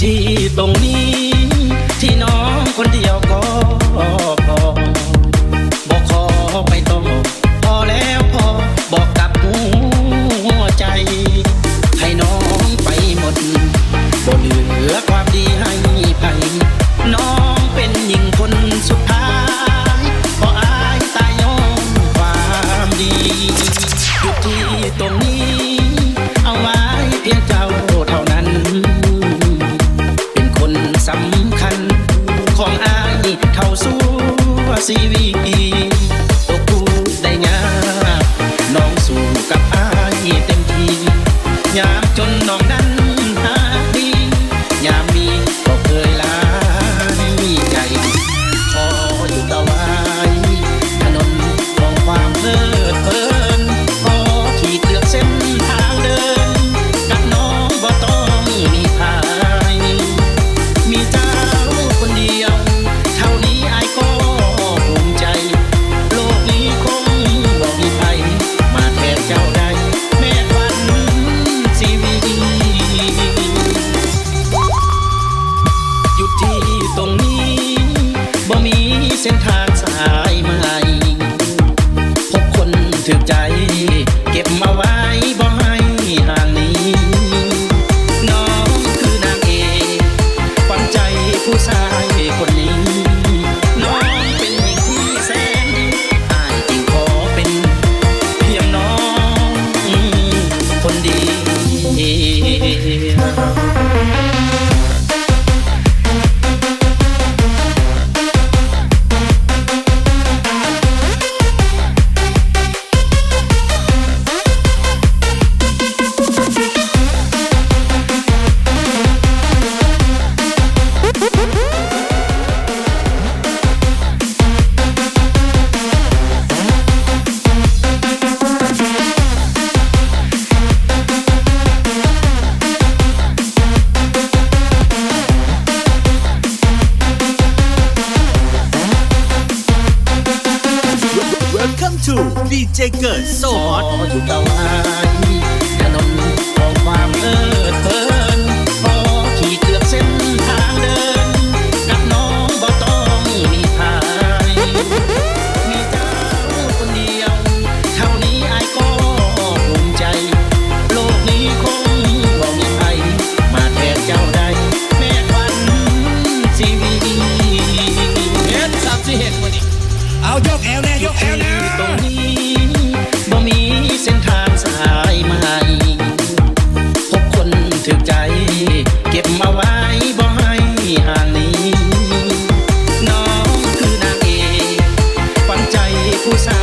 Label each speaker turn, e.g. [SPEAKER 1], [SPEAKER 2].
[SPEAKER 1] ที่ตรงนี้ ที่น้องคนเดียวก็พอบอกขอไปต่อพอแล้วพอบอกกับหัวใจ ให้น้องไปหมดบนเหลือความ chưa
[SPEAKER 2] chắc to DJ เกิดโซฮ
[SPEAKER 1] อ
[SPEAKER 2] ต
[SPEAKER 1] อยู่เตาไอ
[SPEAKER 2] อย่าลน
[SPEAKER 1] ของความเออเพลิน
[SPEAKER 2] excusa